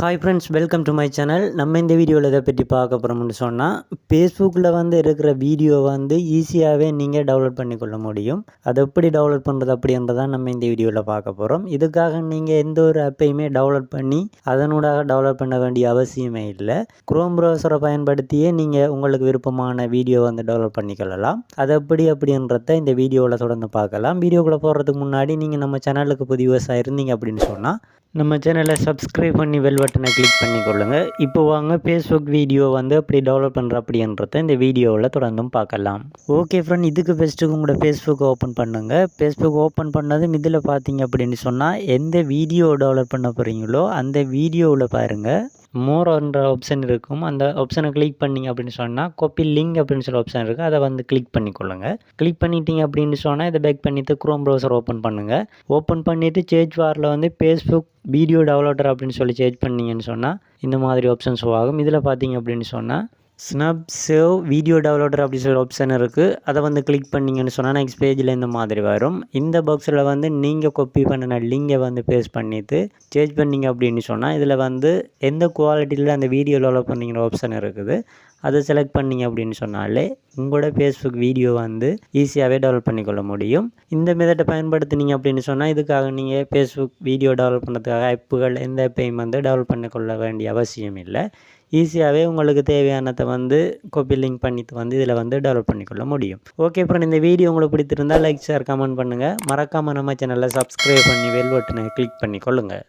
Hi friends welcome to my channel நம்ம இந்த வீடியோவில் இதை பற்றி பார்க்க போகிறோம்னு சொன்னால் ஃபேஸ்புக்கில் வந்து இருக்கிற வீடியோ வந்து ஈஸியாகவே நீங்கள் டவுன்லோட் பண்ணிக்கொள்ள முடியும். அதை எப்படி டவுன்லோட் பண்ணுறது அப்படின்றதான் நம்ம இந்த வீடியோவில் பார்க்க போகிறோம் இதுக்காக நீங்கள் எந்த ஒரு ஆப்பையுமே டவுன்லோட் பண்ணி அதனூடாக டவுன்லோட் பண்ண வேண்டிய அவசியமே இல்லை. குரோம் ப்ரௌசரை பயன்படுத்தியே நீங்கள் உங்களுக்கு விருப்பமான வீடியோ வந்து டவுன்லோட் பண்ணிக்கொள்ளலாம். அது எப்படி அப்படின்றத இந்த வீடியோவில் தொடர்ந்து பார்க்கலாம். வீடியோக்குள்ளே போடுறதுக்கு முன்னாடி நீங்கள் நம்ம சேனலுக்கு புதிவசாக இருந்தீங்க அப்படின்னு சொன்னால் நம்ம சேனலை சப்ஸ்கிரைப் பண்ணி வெல் பட்டனை கிளிக் பண்ணிக்கொள்ளுங்க. இப்போ வாங்க ஃபேஸ்புக் வீடியோ வந்து எப்படி டெவலப் பண்ணுற அப்படின்றத இந்த வீடியோவில் தொடர்ந்தும் பார்க்கலாம். ஓகே ஃப்ரெண்ட் இதுக்கு பெஸ்ட்டுக்கு உங்களோட ஃபேஸ்புக் ஓப்பன் பண்ணுங்கள் ஃபேஸ்புக் ஓப்பன் பண்ணதும் இதில் பார்த்தீங்க அப்படின்னு சொன்னால் எந்த வீடியோ டெவலப் பண்ண போகிறீங்களோ அந்த வீடியோவில் பாருங்கள் மோர்ன்ற ஆப்ஷன் இருக்கும். அந்த ஆப்ஷனை கிளிக் பண்ணிங்க அப்படின்னு சொன்னால் காப்பி லிங்க் அப்படின்னு சொல்லி ஆப்ஷன் இருக்குது அதை வந்து கிளிக் பண்ணிக்கொள்ளுங்க. கிளிக் பண்ணிட்டீங்க அப்படின்னு சொன்னால் இதை பேக் பண்ணிவிட்டு குரோம் ப்ரௌசர் ஓப்பன் பண்ணுங்கள் ஓப்பன் பண்ணிவிட்டு சேஞ்ச் வாரில் வந்து ஃபேஸ்புக் வீடியோ டெவலப்பர் அப்படின்னு சொல்லி சேஞ்ச் பண்ணீங்கன்னு சொன்னால் இந்த மாதிரி ஆப்ஷன்ஸ் ஆகும். இதில் பார்த்தீங்க அப்படின்னு சொன்னால் ஸ்னப் சேவ் வீடியோ டவுன்லோடர் அப்படின்னு சொல்லி ஆப்ஷன் இருக்குது அதை வந்து கிளிக் பண்ணிங்கன்னு சொன்னால் நெக்ஸ்ட் பேஜில் இந்த மாதிரி வரும். இந்த பாக்ஸில் வந்து நீங்கள் காப்பி பண்ணின லிங்கை வந்து பேஸ்ட் பண்ணிவிட்டு சேஞ்ச் பண்ணிங்க அப்படின்னு சொன்னால் இதில் வந்து எந்த குவாலிட்டியில் அந்த வீடியோ டெவலப் பண்ணிங்கிற ஆப்ஷன் இருக்குது. அதை செலக்ட் பண்ணிங்க அப்படின்னு சொன்னாலே உங்களோட ஃபேஸ்புக் வீடியோ வந்து ஈஸியாகவே டெவலப் பண்ணிக்கொள்ள முடியும். இந்த மெதட்டை பயன்படுத்தினீங்க அப்படின்னு சொன்னால் இதுக்காக நீங்கள் ஃபேஸ்புக் வீடியோ டெவலப் பண்ணுறதுக்காக ஆப்புகள் எந்த ஆப்பையும் வந்து டெவலப் பண்ணிக்கொள்ள வேண்டிய அவசியம் இல்லை. ஈஸியாகவே உங்களுக்கு தேவையானதை வந்து காப்பி லிங்க் பண்ணிட்டு வந்து இதில் வந்து டெவலப் பண்ணிக்கொள்ள முடியும். ஓகே அப்புறம் இந்த வீடியோ உங்களுக்கு பிடித்திருந்தால் லைக் ஷேர் கமெண்ட் பண்ணுங்கள் மறக்காமல் நம்ம சேனலில் சப்ஸ்கிரைப் பண்ணி வெல் பட்டனை கிளிக் பண்ணிக்கொள்ளுங்கள்